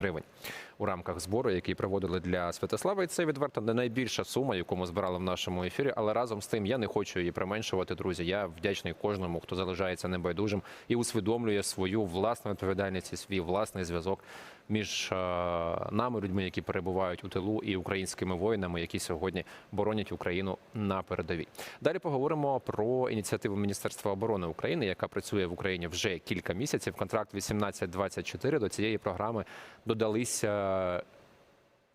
гривень у рамках збору, який проводили для Святослава. І це відверто не найбільша сума, яку ми збирали в нашому ефірі. Але разом з тим я не хочу її применшувати, друзі. Я вдячний кожному, хто залишається небайдужим і усвідомлює свою власну відповідальність і свій власний зв'язок між е, нами, людьми, які перебувають у тилу, і українськими воїнами, які сьогодні боронять Україну на передовій. Далі поговоримо про ініціативу Міністерства оборони України, яка працює в Україні вже кілька місяців. Контракт 1824 до цієї програми додалися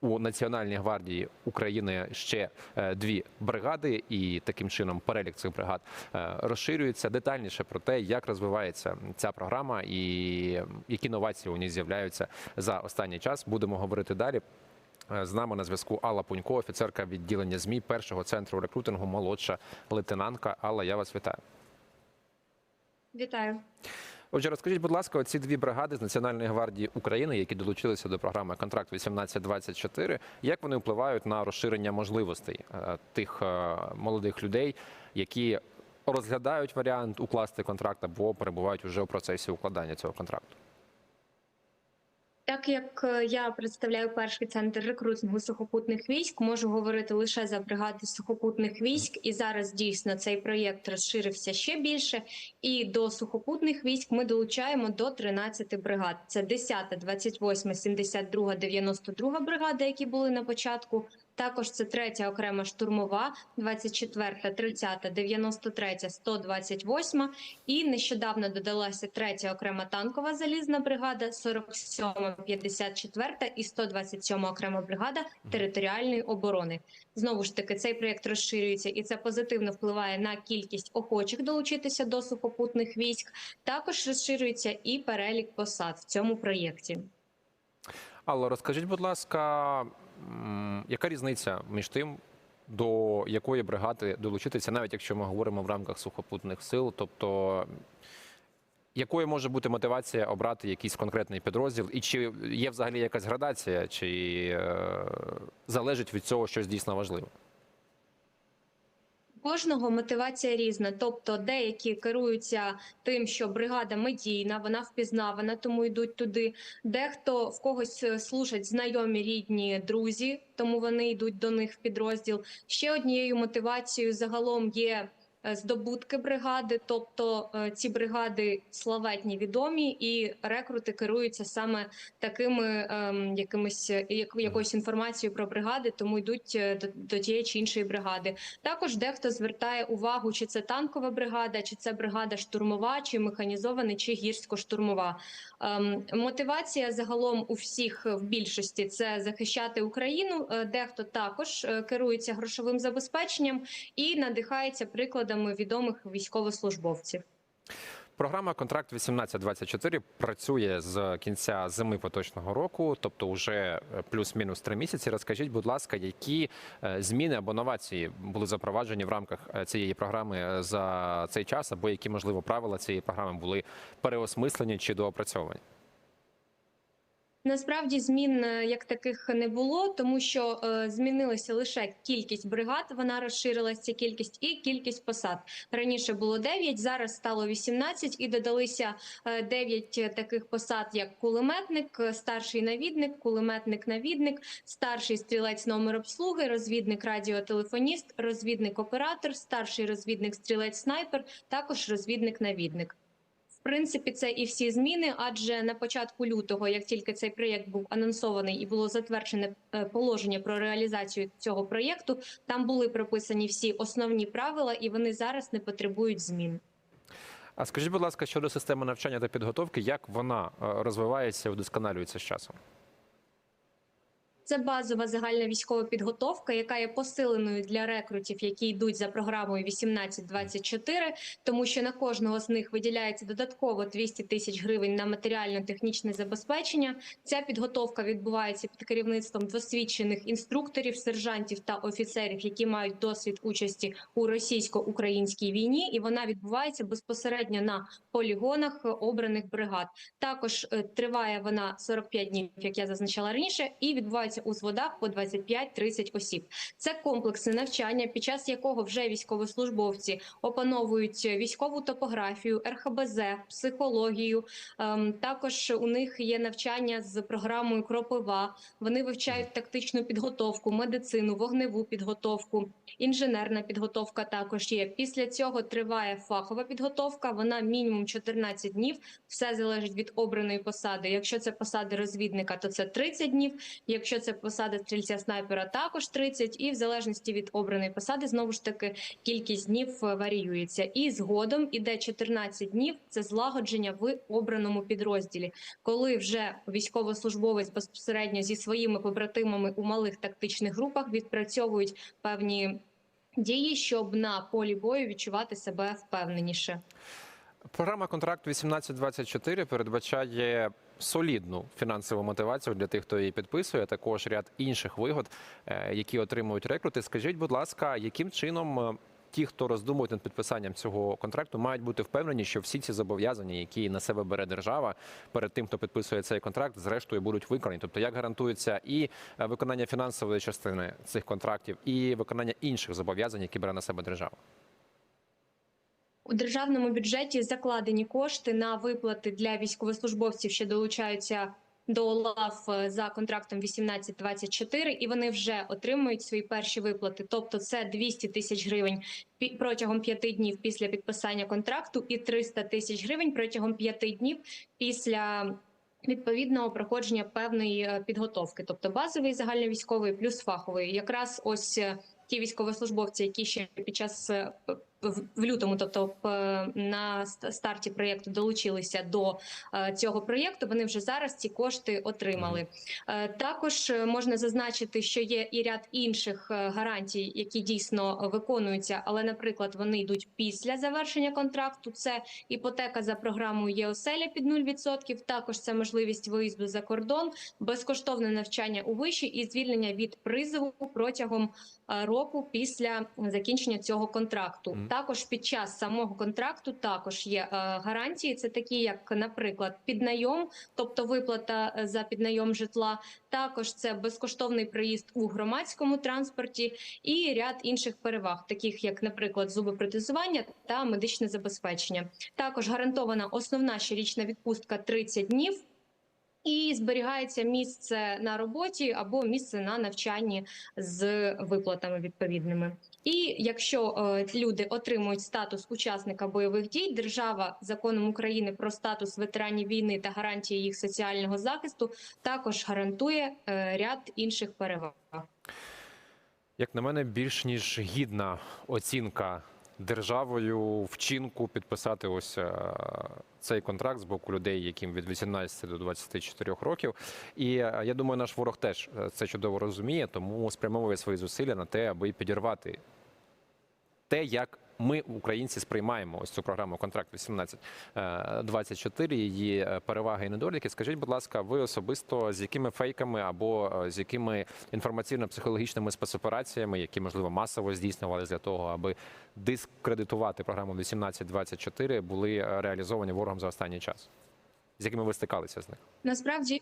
у Національній гвардії України ще е, дві бригади, і таким чином перелік цих бригад е, розширюється детальніше про те, як розвивається ця програма і які новації у ній з'являються за останній час. Будемо говорити далі. Е, З нами на зв'язку Алла Пунько, офіцерка відділення ЗМІ першого центру рекрутингу, молодша лейтенантка. Алла, я вас вітаю. Вітаю. Отже, розкажіть, будь ласка, оці дві бригади з Національної гвардії України, які долучилися до програми Контракт 1824, як вони впливають на розширення можливостей е, тих е, молодих людей, які розглядають варіант укласти контракт або перебувають вже у процесі укладання цього контракту? Так як е, я представляю перший центр рекрутингу сухопутних військ, можу говорити лише за бригади сухопутних військ, і зараз дійсно цей проєкт розширився ще більше. І до сухопутних військ ми долучаємо до 13 бригад. Це 10, 28, 72, 92 бригада, які були на початку. Також це третя окрема штурмова, 24, 30, 93, 128. І нещодавно додалася третя окрема танкова залізна бригада, 47, 54 і 127 окрема бригада територіальної оборони. Знову ж таки, цей проєкт розширюється і це позитивно впливає на кількість охочих долучитися до сухопутних військ. Також розширюється і перелік посад в цьому проєкті. Алло, розкажіть, будь ласка, яка різниця між тим, до якої бригади долучитися, навіть якщо ми говоримо в рамках сухопутних сил, тобто якою може бути мотивація обрати якийсь конкретний підрозділ, і чи є взагалі якась градація, чи е, залежить від цього щось дійсно важливе? Кожного мотивація різна, тобто деякі керуються тим, що бригада медійна, вона впізнавана, тому йдуть туди. Дехто в когось е, служать знайомі рідні друзі, тому вони йдуть до них в підрозділ. Ще однією мотивацією загалом є здобутки бригади, тобто е, ці бригади славетні, відомі, і рекрути керуються саме такими ем, якимись е, як, якоюсь інформацією про бригади, тому йдуть е, до, до тієї чи іншої бригади. Також дехто звертає увагу, чи це танкова бригада, чи це бригада штурмова, чи механізована, чи гірсько-штурмова. Ем, мотивація загалом у всіх е, в більшості це захищати Україну. Е, Дехто також е, керується грошовим забезпеченням і надихається прикладами відомих військовослужбовців. Програма Контракт 1824 працює з кінця зими поточного року, тобто вже е, плюс-мінус три місяці. Розкажіть, будь ласка, які е, зміни або новації були запроваджені в рамках е, цієї програми за цей час, або які можливо правила цієї програми були переосмислені чи доопрацьовані? Насправді змін е, як таких не було, тому що е, змінилася лише кількість бригад. Вона розширилася ця кількість і кількість посад. Раніше було 9, зараз стало 18 і додалися е, 9 таких посад, як кулеметник, е, старший навідник, кулеметник-навідник, старший стрілець номер обслуги, розвідник радіотелефоніст, розвідник-оператор, старший розвідник стрілець снайпер, також розвідник-навідник. Принципі, це і всі зміни, адже на початку лютого, як тільки цей проєкт був анонсований і було затверджене е, положення про реалізацію цього проєкту, там були прописані всі основні правила, і вони зараз не потребують змін. А скажіть, будь ласка, щодо системи навчання та підготовки, як вона е, розвивається і удосконалюється з часом? Це базова загальна військова підготовка, яка є посиленою для рекрутів, які йдуть за програмою 1824, тому що на кожного з них виділяється додатково 200 тисяч гривень на матеріально-технічне забезпечення. Ця підготовка відбувається під керівництвом досвідчених інструкторів, сержантів та офіцерів, які мають досвід участі у російсько-українській війні, і вона відбувається безпосередньо на полігонах обраних бригад. Також е, триває вона 45 днів, як я зазначала раніше, і відбувається залишаються у зводах по 25-30 осіб. Це комплексне навчання, під час якого вже військовослужбовці опановують військову топографію, РХБЗ, психологію. Ем, Також у них є навчання з програмою Кропива. Вони вивчають тактичну підготовку, медицину, вогневу підготовку, інженерна підготовка також є. Після цього триває фахова підготовка. Вона мінімум 14 днів. Все залежить від обраної посади. Якщо це посада розвідника, то це 30 днів. Якщо це посада стрільця снайпера, також 30. І в залежності від обраної посади, знову ж таки, кількість днів е, варіюється. І згодом іде 14 днів. Це злагодження в обраному підрозділі, коли вже військовослужбовець безпосередньо зі своїми побратимами у малих тактичних групах відпрацьовують певні дії, щоб на полі бою відчувати себе впевненіше. Програма контракт 1824 передбачає солідну фінансову мотивацію для тих, хто її підписує, також ряд інших вигод, е, які отримують рекрути. Скажіть, будь ласка, яким чином е, ті, хто роздумують над підписанням цього контракту, мають бути впевнені, що всі ці зобов'язання, які на себе бере держава перед тим, хто підписує цей контракт, зрештою будуть виконані. Тобто, як гарантується і е, виконання фінансової частини цих контрактів, і виконання інших зобов'язань, які бере на себе держава. У державному бюджеті закладені кошти на виплати для військовослужбовців, що долучаються до ОЛАВ е, за контрактом 1824, і вони вже отримують свої перші виплати. Тобто, це 200 тисяч гривень протягом п'яти днів після підписання контракту, і 300 тисяч гривень протягом п'яти днів після. Відповідного проходження певної е, підготовки, тобто базовий загальновійськовий плюс фаховий. Якраз ось е, ті військовослужбовці, які ще під час в лютому, тобто на старті проєкту долучилися до е, цього проєкту, вони вже зараз ці кошти отримали. Е, Також е, можна зазначити, що є і ряд інших гарантій, які дійсно виконуються, але, наприклад, вони йдуть після завершення контракту. Це іпотека за програмою ЄОСЕЛЯ під 0%, Також це можливість виїзду за кордон, безкоштовне навчання у виші і звільнення від призову протягом року після закінчення цього контракту. Також під час самого контракту також є е, гарантії. Це такі, як, наприклад, піднайом, тобто виплата е, за піднайом житла. Також це безкоштовний проїзд у громадському транспорті і ряд інших переваг, таких як, наприклад, зубопротезування та медичне забезпечення. Також гарантована основна щорічна відпустка 30 днів. І зберігається місце на роботі або місце на навчанні з виплатами відповідними. І якщо е, люди отримують статус учасника бойових дій, держава законом України про статус ветеранів війни та гарантії їх соціального захисту також гарантує е, ряд інших переваг. Як на мене, більш ніж гідна оцінка державою вчинку підписати ось е, цей контракт з боку людей, яким від 18 до 24 років. І е, я думаю, наш ворог теж е, це чудово розуміє, тому спрямовує свої зусилля на те, аби підірвати те, як ми, українці, сприймаємо ось цю програму контракт 1824, її е, переваги і недоліки. Скажіть, будь ласка, ви особисто з якими фейками або е, з якими інформаційно-психологічними спецопераціями, які можливо масово здійснювалися для того, аби дискредитувати програму 1824, були е, реалізовані ворогом за останній час? З якими ви стикалися з них? Насправді.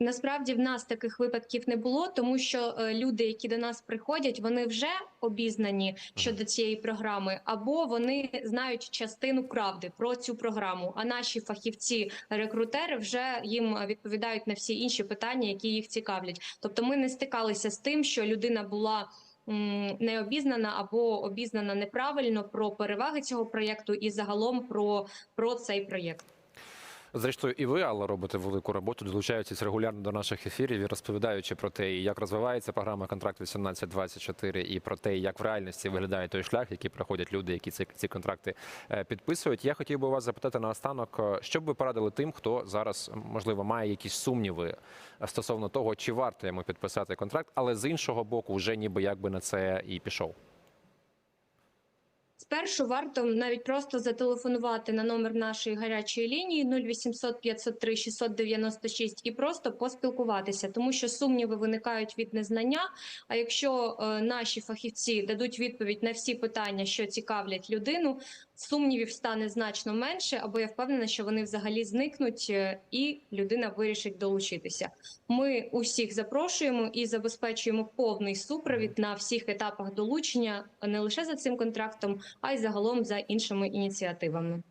Насправді в нас таких випадків не було, тому що е, люди, які до нас приходять, вони вже обізнані щодо цієї програми, або вони знають частину правди про цю програму. А наші фахівці-рекрутери вже їм відповідають на всі інші питання, які їх цікавлять. Тобто, ми не стикалися з тим, що людина була. Не обізнана або обізнана неправильно про переваги цього проєкту і загалом про, про цей проєкт. Зрештою, і ви, Алла, робите велику роботу, долучаючись регулярно до наших ефірів і розповідаючи про те, як розвивається програма контракт 1824 і про те, як в реальності виглядає той шлях, який проходять люди, які ці, ці контракти е, підписують. Я хотів би вас запитати наостанок, е, що б ви порадили тим, хто зараз можливо має якісь сумніви е, стосовно того, чи варто йому підписати контракт, але з іншого боку, вже ніби якби на це і пішов. Спершу варто навіть просто зателефонувати на номер нашої гарячої лінії 0800 503 696 і просто поспілкуватися, тому що сумніви виникають від незнання. А якщо е, наші фахівці дадуть відповідь на всі питання, що цікавлять людину, сумнівів стане значно менше, або я впевнена, що вони взагалі зникнуть, е, і людина вирішить долучитися. Ми усіх запрошуємо і забезпечуємо повний супровід на всіх етапах долучення не лише за цим контрактом, а й загалом за іншими ініціативами.